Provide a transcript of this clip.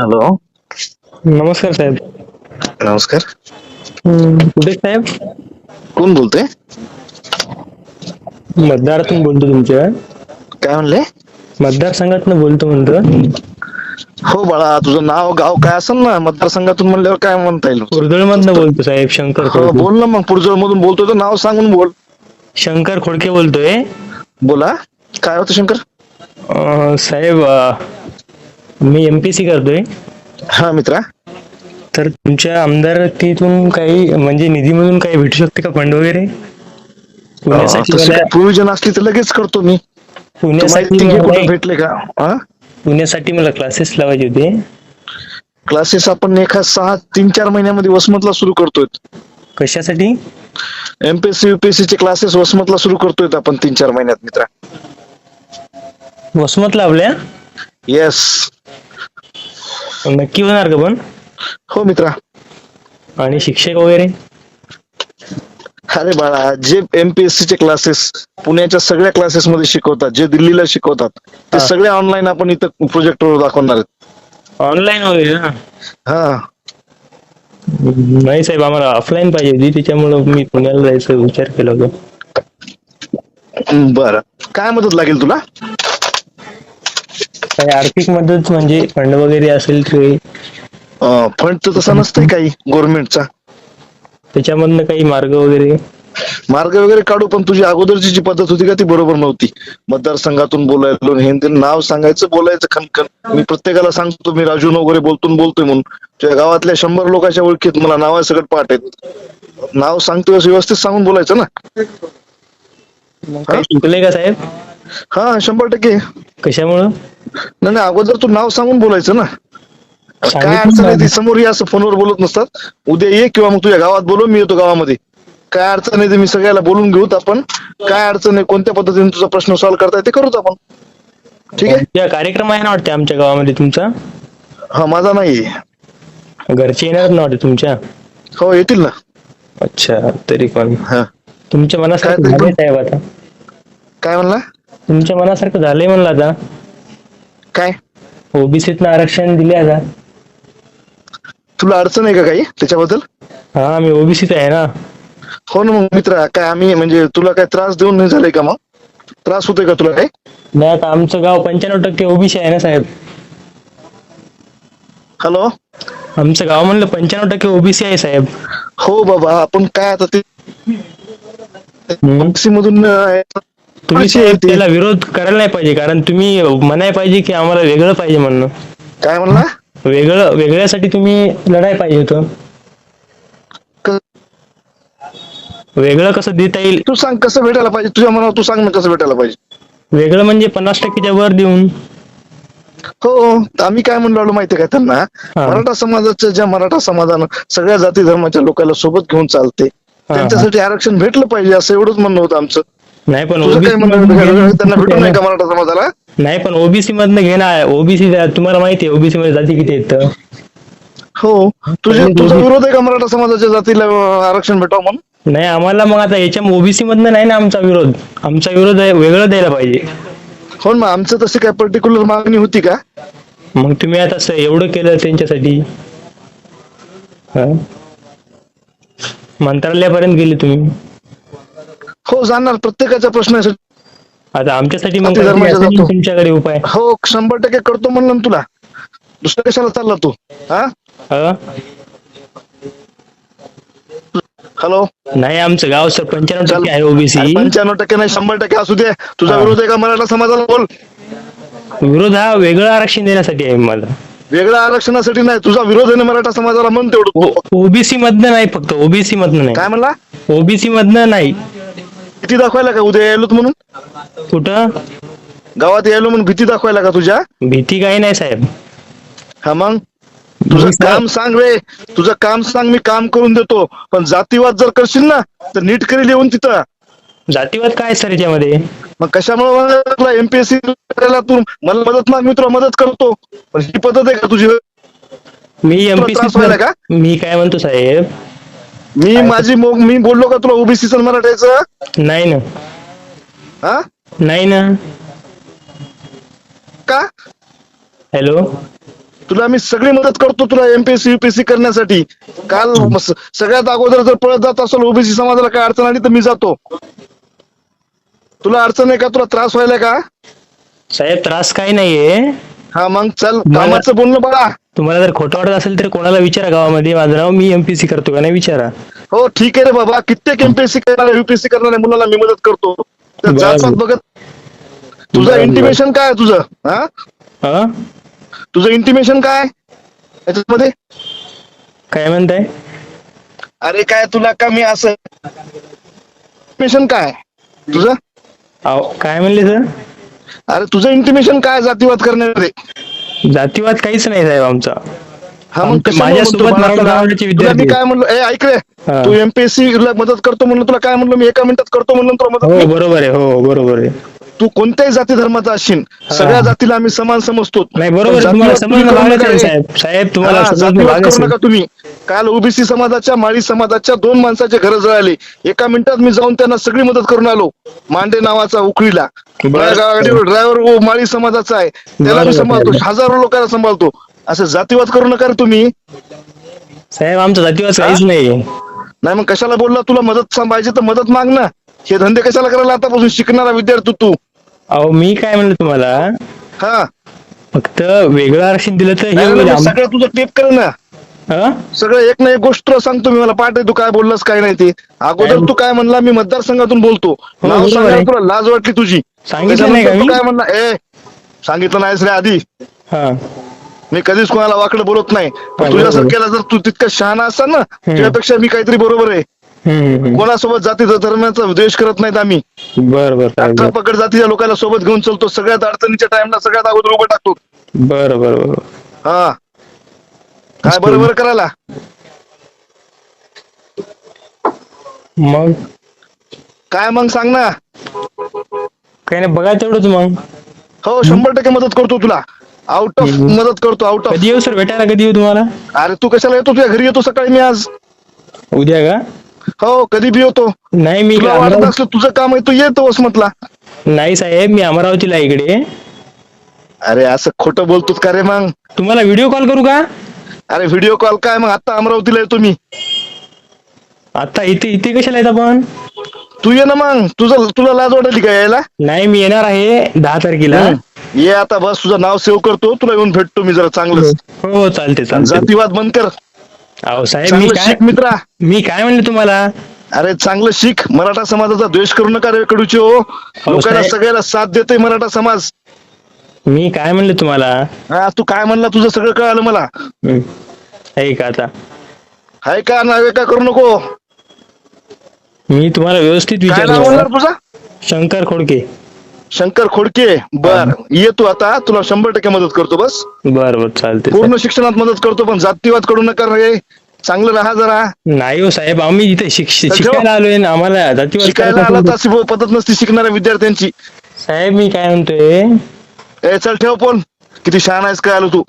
Hello नमस्कार साहेब नमस्कार कुठे साहेब कोण बोलतोय मतदारातून बोलतो तुमच्या काय म्हणले मतदारसंघातून बोलतो म्हणतो हो बाळा तुझं नाव गाव काय असेल ना मतदारसंघातून म्हणल्यावर काय म्हणता येईल कुर्दळमधनं बोलतो साहेब शंकर हो खोडके बोल ना मग पुढजळ मधून बोलतोय तर नाव सांगून बोल शंकर खोडके बोलतोय बोला काय होतं शंकर अं, साहेब अं, मी एमपीसी करतोय. हा मित्रा. तर तुमच्या आमदारकीतून काही म्हणजे निधीमधून काही भेटू शकते का फंड वगैरे? पुण्यासाठी तसं मला प्रोव्हिजन असली तर लगेच करतो मी. पुण्यासाठी कुठे मला- भेटले का? हा? पुण्यासाठी मला क्लासेस लावायचे होते. क्लासेस आपण एका सहा तीन चार महिन्यामध्ये वसमतला सुरू करतोय कशासाठी? एमपीएससी युपीएससी चे क्लासेस वसमतला सुरू करतोय आपण तीन चार महिन्यात मित्रा. वसमत लावल्या येस नक्की होणार का पण? हो मित्रा. आणि शिक्षक वगैरे? अरे बाळा जे एमपीएससी चे क्लासेस पुण्याच्या सगळ्या क्लासेस मध्ये शिकवतात जे दिल्लीला शिकवतात ते हा. सगळे ऑनलाईन आपण इथं प्रोजेक्टवर दाखवणार आहेत. ऑनलाईन वगैरे ना? हा. नाही साहेब आम्हाला ऑफलाईन पाहिजे होती त्याच्यामुळं मी पुण्याला जायचा विचार केला होता. बरं. काय मदत लागेल तुला? काही आर्थिक मदत म्हणजे फंड वगैरे असेल तर फंड तर तसा नसतंय काही गव्हर्नमेंटचा त्याच्यामधनं काही मार्ग वगैरे? मार्ग वगैरे काढू पण तुझी अगोदरची जी पद्धत होती का ती बरोबर नव्हती. मतदारसंघातून बोलायलो हे ते नाव सांगायचं बोलायचं खनखन मी प्रत्येकाला सांगतो मी राजू वगैरे बोलतून बोलतोय म्हणून. तुझ्या गावातल्या शंभर लोकांच्या ओळखीत मला नाव सगळं पाठ आहेत. नाव सांगतोय असं व्यवस्थित सांगून बोलायचं ना? मग काही चुकले का साहेब? हा शंभर टक्के. कशामुळं? नाही नाही, अगोदर तू नाव सांगून बोलायचं ना. काय सांगितलं अडचण आहे. ती समोर ये असं फोनवर बोलत नसतात. उद्या ये किंवा मग तुझ्या गावात बोलव मी येतो गावामध्ये. काय अडचण आहे ते मी सगळ्याला बोलून घेऊत आपण. काय अडचण आहे कोणत्या पद्धतीने तुझा प्रश्न सॉल्व्ह करता येते करूत आपण. ठीक आहे? उद्या कार्यक्रम आहे ना वाटते आमच्या गावामध्ये तुमचा? हा माझा नाही. घरचे येणार ना वाटते तुमच्या? हो येतील ना. अच्छा तरी पण. हा. तुमच्या मनासारखं काय आता? काय म्हणला? तुमच्या मनासारखं झालंय म्हणलं आता. काय? ओबीसीतनं आरक्षण दिले आता. तुला अडचण आहे का काही त्याच्याबद्दल? हा मी ओबीसीत आहे ना. हो ना मग मित्रा काय आम्ही म्हणजे तुला काय त्रास देऊन नाही झालाय का मग? त्रास होतोय का तुला काय नाही आता आमचं गाव पंच्याण्णव टक्के ओबीसी आहे ना साहेब. हॅलो? आमचं गाव म्हणलं पंच्याण्णव टक्के ओबीसी आहे साहेब. हो बाबा आपण काय आता ते हम्म. OBC मधून अं, तुम्ही ती. त्याला विरोध करायला नाही पाहिजे कारण तुम्ही म्हणाय पाहिजे की आम्हाला वेगळं पाहिजे म्हणणं. काय म्हणला? वेगळं वेगळ्यासाठी तुम्ही लढाय पाहिजे होतं. क- वेगळं कसं देता येईल? तू सांग कसं भेटायला पाहिजे? तुझ्या मनावर तू सांग ना कसं भेटायला पाहिजे. वेगळं म्हणजे पन्नास टक्केच्या वर देऊन. हो आम्ही काय म्हणलो आलो माहितीये का त्यांना? मराठा समाजाच्या ज्या मराठा समाजानं सगळ्या जाती धर्माच्या लोकांना सोबत घेऊन चालते त्यांच्यासाठी आरक्षण भेटलं पाहिजे असं एवढंच म्हणणं होतं आमचं. नाही पण तुझं काय म्हणणं होतं? ओबीसी त्यांना नाही का मराठा समाजाला? नाही पण ओबीसी मधनं घेणार ओबीसी तुम्हाला माहिती आहे ओबीसी मध्ये जाती किती आहेत हो. तुझे तुझा विरोध आहे का मराठा समाजाच्या जातीला अं, आरक्षण भेटावं म्हणून? नाही आम्हाला मग आता याच्या ओबीसी मधनं नाही ना आमचा विरोध. आमचा विरोध आहे वेगळं द्यायला पाहिजे. हो ना, मग आमचं तशी काय पर्टिक्युलर मागणी होती का? मग तुम्ही आता असं एवढं केलं त्यांच्यासाठी. हा? मंत्रालयापर्यंत गेले तुम्ही. हो जाणार प्रत्येकाचा प्रश्न आहे. आता आमच्यासाठी मग जाती काहीतरी धर्माच्या असेल ना जातो. तुमच्याकडे उपाय. हो शंभर टक्के करतो म्हणलं ना तुला. दुसऱ्या कशाला चालला तू? हा? हा? हॅलो नाही आमचं गाव सर पंच्याण्णव. टक्के आहे ओबीसी पंच्याण्णव टक्के नाही शंभर टक्के असू दे. तुझा हा. विरोध आहे का मराठा समाजाला? बोल. विरोध हा वेगळं आरक्षण देण्यासाठी आहे मला. वेगळ्या आरक्षणासाठी नाही तुझा विरोध आहे ना मराठा समाजाला म्हण तेवढं. ओबीसी मधनं नाही फक्त ओबीसी मधनं नाही. काय म्हणला? ओबीसी मधनं नाही. भीती दाखवायला का? उद्या यायलोत म्हणून? कुठं? गावात यायलो म्हणून भीती दाखवायला का तुझ्या? भीती काही नाही साहेब. हा मग? तुझं काम सांग रे. तुझं काम सांग मी काम करून देतो. पण जातीवाद जर करशील ना तर नीट करेल येऊन तिथं. जातीवाद काय सर याच्यामध्ये? मग कशामुळे एमपीएससी करायला तू मला मदत माग मी तुला मदत करतो. पण ही पद्धत आहे का तुझी? मी त्रास व्हायला का? मी काय म्हणतो साहेब? मी माझी मो- मी बोललो का तुला ओबीसी मराठायचं? नाही ना. हा? नाही ना. का? हॅलो तुला मी सगळी मदत करतो तुला एमपीएससी युपीएससी करण्यासाठी. काल सगळ्यात अगोदर जर पळत जात असेल ओबीसी समाजाला काय अडचण आली तर मी जातो. तुला अडचण आहे का? तुला त्रास व्हायला का? साहेब त्रास काही नाहीये. हा मग चल. मला- कामाचं बोलणं बघा तुम्हाला जर खोटं वाटत असेल तर कोणाला विचारा गावामध्ये माझं नाव मी एमपीसी करतो का नाही विचारा. हो ठीक आहे रे बाबा. कित्येक एमपीएससी करणाऱ्या युपीएससी करणाऱ्या मुलाला मी मदत करतो. बरं. बघत. तुझं बरं, इंटिमेशन काय आहे तुझं? हा? हा? तुझं इंटिमेशन काय? याच्यामध्ये? काय म्हणताय? अरे काय तुला का मी असं? इंटिमेशन काय? तुझं? अहो, काय म्हणले सर? अरे तुझं इंटिमेशन काय जातीवाद करण्यामध्ये जातीवाद काहीच नाही साहेब आमचा. हा मग आमच्या- कशामुळे माझ्यासोबत म्हणतो मला मराठा तुला- आरक्षणाचे तुला मी विद्यार्थी काय म्हणलो? ए ऐक रे. हा. तू एमपीएससी ला मदत करतो म्हणून तुला काय म्हणलो? मी एका मिनिटात करतो म्हणून तुला मदत हो नाही. बरोबर आहे. हो बरोबर आहे. तू कोणत्याही जाती धर्माचा असशील सगळ्या जातीला आम्ही समान समजतो. नाही बरोबर आहे, पण तुम्हाला जातीवाद तुम्ही समजणं करू भागच नका आहे रे. साहेब. साहेब तुम्हाला हा, समजणं जातीवाद भागच करू आहे. नका तुम्ही. काल ओबीसी समाजाच्या माळी समाजाच्या दोन माणसाचे घर जळाले. एका मिनिटात मी जाऊन त्यांना सगळी मदत करून आलो. मांडे नावाचा उकळीला. ड्रायव्हर माळी समाजाचा आहे. त्याला मी सांभाळतो. हजारो लोकांना सांभाळतो. असं जातीवाद करू नका तुम्ही. साहेब आमचा जातीवाद काहीच नाही. नाही मग कशाला बोलला? तुला मदत सांभाळायची तर मदत माग ना. हे धंदे कशाला करायला आतापासून शिकणारा विद्यार्थी तू? अहो मी काय म्हणलं तुम्हाला? हा. फक्त वेगळं आरक्षण दिलं तर सगळं तुझं टेप कर ना? सगळं एक ना एक गोष्ट तुला सांगतो मी मला. पाठ तू काय बोललास काय नाही ते. अगोदर? तू काय म्हणला मी मतदारसंघातून बोलतो. नाव बरोबर सांगायला आहे. तुला लाज वाटली तुझी. सांगितलं नाही का त्याच्यानंतर तू? काय म्हणला ए सांगितलं नाहीस रे आधी. हा. मी कधीच कोणाला वाकडं बोलत नाही. पण हा, तुझ्यासारख्याला जर तू तितका शहाणा असाल ना तुझ्यापेक्षा मी काहीतरी बरोबर आहे. हम्म. कोणासोबत जाती धर्माचा द्वेष करत नाहीत आम्ही. बर बर साहेब अठरा पकड जातीच्या लोकांना सोबत घेऊन चलतो. सगळ्यात अडचणीच्या टाइमला सगळ्यात अगोदर उभं टाकतो. बर बर बर. हा. काय बरोबर करायला? मग? काय मग सांग ना. काही नाही बघा तेवढंच मग. हो शंभर टक्के मदत करतो तुला. आउट ऑफ मदत करतो आउट ऑफ कधी येऊ सर? भेटायला कधी येऊ तुम्हाला? अरे तू कशाला येतो? तुझ्या घरी येतो सकाळी मी आज. उद्या का? हो कधी बी येतो. नाही मी तुला वाटत अमरावती असलं तुझं काम आहे तू येतोस म्हटला. नाही साहेब मी अमरावतीला आहे इकडे. अरे असं खोटं बोलतोस का रे मग? तुम्हाला व्हिडिओ कॉल करू का? अरे व्हिडिओ कॉल काय मग? आता अमरावतीला येतो मी आता इथे इथे कशाला येत आपण? तू ये ना मग. तुझं तुला लाज वाटली का यायला? नाही मी येणार आहे दहा तारखेला. ये आता बस तुझं नाव सेव्ह करतो. तुला येऊन भेटतो मी जरा चांगलं हो चालते चालते जातीवाद बंद कर. अहो साहेब मी चांगलं काय शिक मित्रा. मी काय म्हणले तुम्हाला? अरे चांगलं शिक. मराठा समाजाचा द्वेष करू नका रे कडूचे हो. लोकांना साहेब. सगळ्याला साथ देतोय मराठा समाज. मी काय म्हणले तुम्हाला? हा तू काय म्हणला तुझं सगळं कळालं मला. हम्म. ऐका आता? हाय का? नावे का करू नको? मी तुम्हाला व्यवस्थित काय नाव म्हणणार विचारलं तुझा? शंकर खोडके. शंकर खोडके. बर ये तू आता. तुला शंभर टक्के मदत करतो बस. बर बर चालते पूर्ण शिक्षणात मदत करतो पण जातीवाद करू नका रे. चांगलं राहा जरा. नाही हो साहेब आम्ही इथे शिक. शिकायला आलोय ना आम्हाला जातीवाद शिकायला आला. तर अशी भाऊ पद्धत नसती शिकणाऱ्या विद्यार्थ्यांची. साहेब मी काय म्हणतोय ए चल ठेव फोन. किती शहाणा आहेस काय आलो तू?